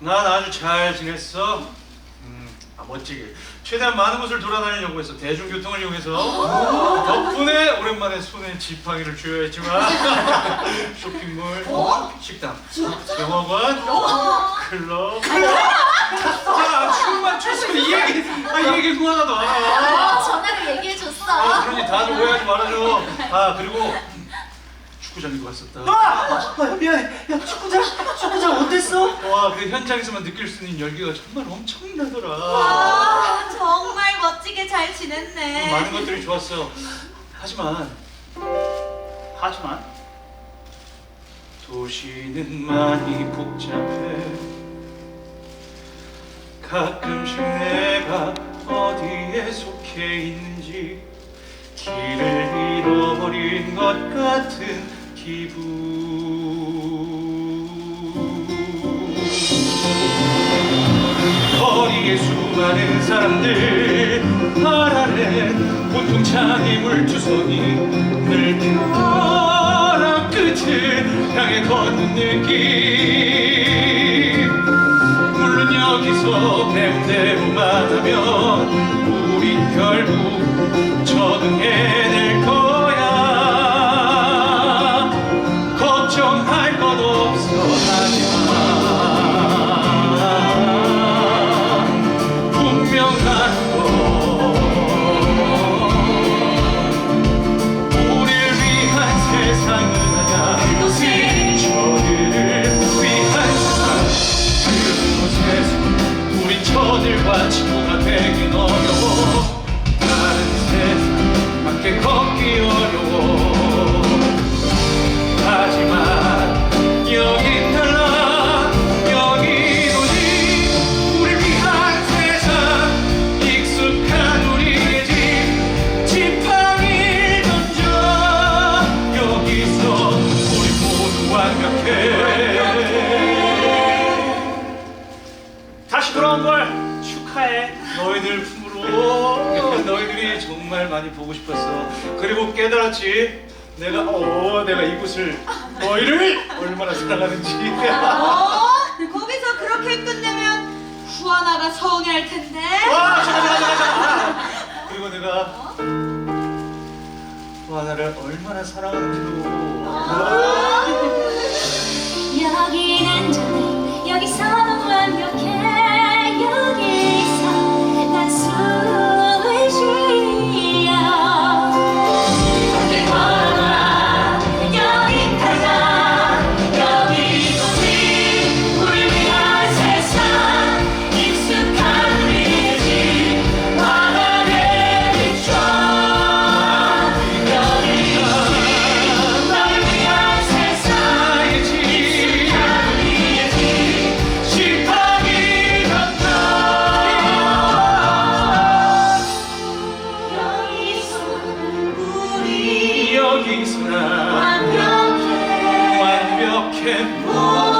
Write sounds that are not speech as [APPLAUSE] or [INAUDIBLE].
난 아주 잘 지냈어. 음, 아, 멋지게. 최대한 많은 곳을 돌아다니려고 해서 대중교통을 이용해서 덕분에 오랜만에 손에 지팡이를 쥐어야 했지만 [LAUGHS] 쇼핑몰, 식당, 영화관, 클럽. 야, 춤만 췄으면 이 얘기, 아, 이 얘기 그만하다. 아, 전화로 얘기해줬어. 아, 그러니 다들 오해하지 말아줘. 아, 그리고 축구장에도 갔었다. 아, 아, 미안해. 야, 축구장, 축구장 어땠어? 와, 그 현장에서만 느낄 수 있는 열기가 정말 엄청나더라. 아, 정말 멋지게 잘 지냈네. 많은 것들이 좋았어. 하지만 하지만 도시는 많이 복잡해. 가끔씩 내가 어디에 속해 있는지 길을 잃어버린 것 같은 기분. 거리에 수많은 사람들 알아낸 온통 차기 물투성이 늘 벼랑 끝을 향해 걷는 느낌 돌아온 걸 축하해. 너희들 품으로. [LAUGHS] 너희들이 정말 많이 보고 싶었어. 그리고 깨달았지. 내가 어 내가 이곳을 너희를 얼마나 사랑하는지. 어? 거기서 그렇게 끝내면 후아나가 서운해할 텐데. 와 잠깐 잠깐 잠깐 그리고 내가 하나를 얼마나 사랑하는지도. 앉아 天不。